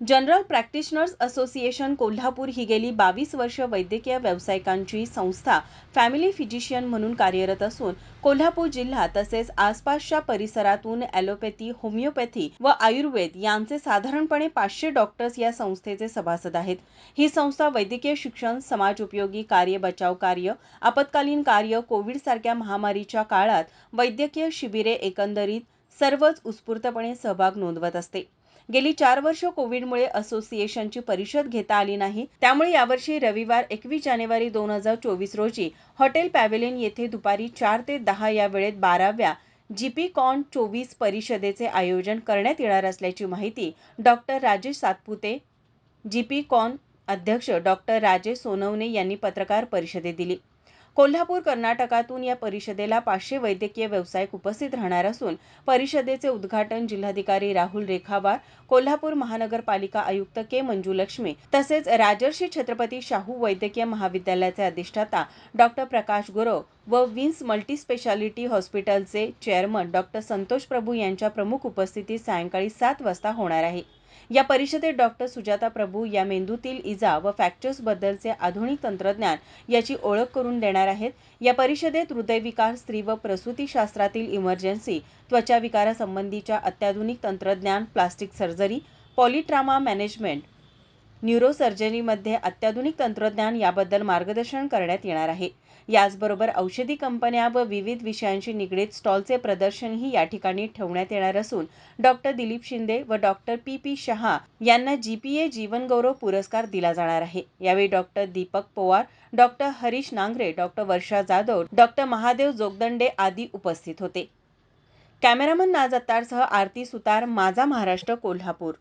General practitioners association Kolhapur ही गेली बावीस वर्ष वैद्यकीय व्यावसायिकांची संस्था फॅमिली फिजिशियन म्हणून कार्यरत असून कोल्हापूर जिल्हा तसेच आसपासच्या परिसरातून ॲलोपॅथी होमिओपॅथी व आयुर्वेद यांचे साधारणपणे पाचशे डॉक्टर्स या संस्थेचे सभासद आहेत. ही संस्था वैद्यकीय शिक्षण समाजोपयोगी कार्य बचाव कार्य आपत्कालीन कार्य कोविड सारख्या महामारीच्या काळात वैद्यकीय शिबिरे एकंदरीत सर्वच उत्स्फूर्तपणे सहभाग नोंदवत असते. गेली चार वर्ष कोविडमुळे असोसिएशनची परिषद घेता आली नाही. त्यामुळे यावर्षी रविवार एकवीस जानेवारी दोन हजार चोवीस रोजी हॉटेल पॅव्हेलियन येथे दुपारी चार ते दहा या वेळेत बाराव्या जीपी कॉन चोवीस परिषदेचे आयोजन करण्यात येणार असल्याची माहिती doctor Rajesh Satpute GP con अध्यक्ष डॉक्टर राजेश सोनवणे यांनी पत्रकार परिषदेत दिली. कोल्हापूर कर्नाटकातून या परिषदेला पाचशे वैद्यकीय व्यावसायिक उपस्थित राहणार असून परिषदेचे उद्घाटन जिल्हाधिकारी राहुल रेखावार कोल्हापूर महानगरपालिका आयुक्त के मंजुलक्ष्मी तसेच राजर्षी छत्रपती शाहू वैद्यकीय महाविद्यालयाचे अधिष्ठाता डॉक्टर प्रकाश गुरव व विन्स मल्टीस्पेशालिटी हॉस्पिटलचे चेअरमन डॉक्टर संतोष प्रभू यांच्या प्रमुख उपस्थितीत सायंकाळी सात वाजता होणार आहे. या परिषदेत डॉक्टर सुजाता प्रभू या मेंदूतील इजा व बद्दलचे आधुनिक तंत्रज्ञान याची ओळख करून देणार आहेत. या परिषदेत हृदयविकार स्त्री व प्रसूतीशास्त्रातील इमर्जन्सी त्वचाविकारासंबंधीच्या अत्याधुनिक तंत्रज्ञान प्लास्टिक सर्जरी पॉलिट्रामा मॅनेजमेंट न्यूरोसर्जरीमध्ये अत्याधुनिक तंत्रज्ञान याबद्दल मार्गदर्शन करण्यात येणार आहे. याचबरोबर औषधी कंपन्या व विविध विषयांशी निगडीत स्टॉलचे प्रदर्शनही या ठिकाणी ठेवण्यात येणार असून डॉक्टर दिलीप शिंदे व डॉक्टर पी. पी. शहा यांना जी पी ए जीवनगौरव पुरस्कार दिला जाणार आहे. यावेळी doctor Deepak Powar doctor Harish Nangare doctor Varsha Jadhav doctor Mahadev Jogdande आदी उपस्थित होते. कॅमेरामन नाज अत्तारसह आरती सुतार माझा महाराष्ट्र कोल्हापूर.